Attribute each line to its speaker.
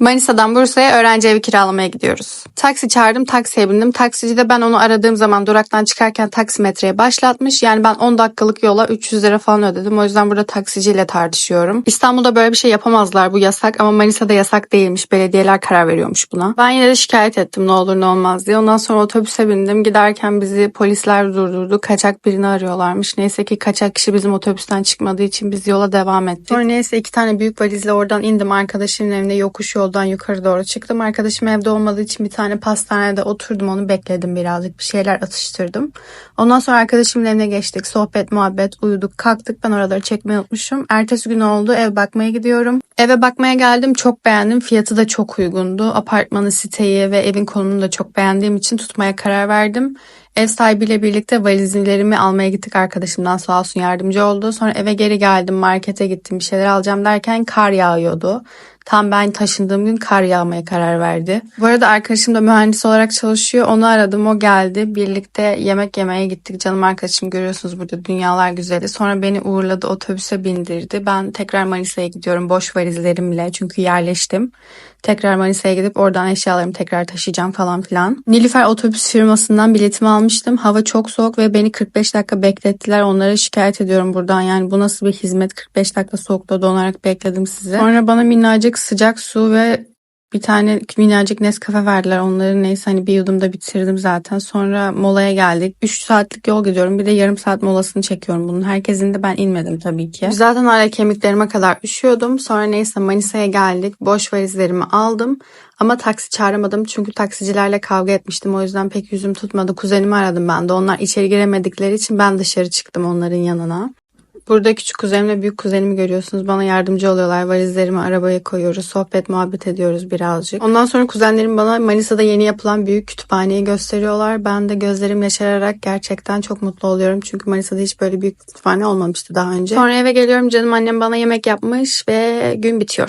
Speaker 1: Manisa'dan Bursa'ya öğrenci evi kiralamaya gidiyoruz. Taksi çağırdım, taksiye bindim. Taksici de ben onu aradığım zaman duraktan çıkarken taksimetreye başlatmış. Yani ben 10 dakikalık yola 300 lira falan ödedim. O yüzden burada taksiciyle tartışıyorum. İstanbul'da böyle bir şey yapamazlar bu yasak ama Manisa'da yasak değilmiş. Belediyeler karar veriyormuş buna. Ben yine de şikayet ettim ne olur ne olmaz diye. Ondan sonra otobüse bindim. Giderken bizi polisler durdurdu. Kaçak birini arıyorlarmış. Neyse ki kaçak kişi bizim otobüsten çıkmadığı için biz yola devam ettik. Sonra neyse iki tane büyük valizle oradan indim. Arkadaşımın evine yokuş yoldan yukarı doğru çıktım. Arkadaşım evde olmadığı için bir tane pastanede oturdum. Onu bekledim birazcık. Bir şeyler atıştırdım. Ondan sonra arkadaşımın evine geçtik. Sohbet, muhabbet, uyuduk, kalktık. Ben oraları çekmeyi unutmuşum. Ertesi gün oldu. Ev bakmaya gidiyorum. Eve bakmaya geldim. Çok beğendim. Fiyatı da çok uygundu. Apartmanı, siteyi ve evin konumunu da çok beğendiğim için tutmaya karar verdim. Ev sahibiyle birlikte valizlerimi almaya gittik arkadaşımdan sağ olsun yardımcı oldu. Sonra eve geri geldim markete gittim bir şeyler alacağım derken kar yağıyordu. Tam ben taşındığım gün kar yağmaya karar verdi. Bu arada arkadaşım da mühendis olarak çalışıyor. Onu aradım o geldi. Birlikte yemek yemeye gittik. Canım arkadaşım görüyorsunuz burada dünyalar güzeli. Sonra beni uğurladı otobüse bindirdi. Ben tekrar Manisa'ya gidiyorum boş valizlerimle çünkü yerleştim. Tekrar Manisa'ya gidip oradan eşyalarımı tekrar taşıyacağım falan filan. Nilüfer otobüs firmasından biletimi almıştım. Hava çok soğuk ve beni 45 dakika beklettiler. Onlara şikayet ediyorum buradan. Yani bu nasıl bir hizmet? 45 dakika soğukta donarak bekledim sizi. Sonra bana minnacık sıcak su ve bir tane minnacık Nescafe verdiler. Onları neyse hani bir yudumda bitirdim zaten. Sonra molaya geldik. 3 saatlik yol gidiyorum. Bir de yarım saat molasını çekiyorum bunun. Herkesin de ben inmedim tabii ki. Zaten hala kemiklerime kadar üşüyordum. Sonra neyse Manisa'ya geldik. Boş valizlerimi aldım. Ama taksi çağıramadım çünkü taksicilerle kavga etmiştim. O yüzden pek yüzüm tutmadı. Kuzenimi aradım ben de. Onlar içeri giremedikleri için ben dışarı çıktım onların yanına. Burada küçük kuzenimle büyük kuzenimi görüyorsunuz. Bana yardımcı oluyorlar. Valizlerimi arabaya koyuyoruz. Sohbet muhabbet ediyoruz birazcık. Ondan sonra kuzenlerim bana Manisa'da yeni yapılan büyük kütüphaneyi gösteriyorlar. Ben de gözlerim yaşararak gerçekten çok mutlu oluyorum. Çünkü Manisa'da hiç böyle büyük kütüphane olmamıştı daha önce. Sonra eve geliyorum. Canım annem bana yemek yapmış ve gün bitiyor.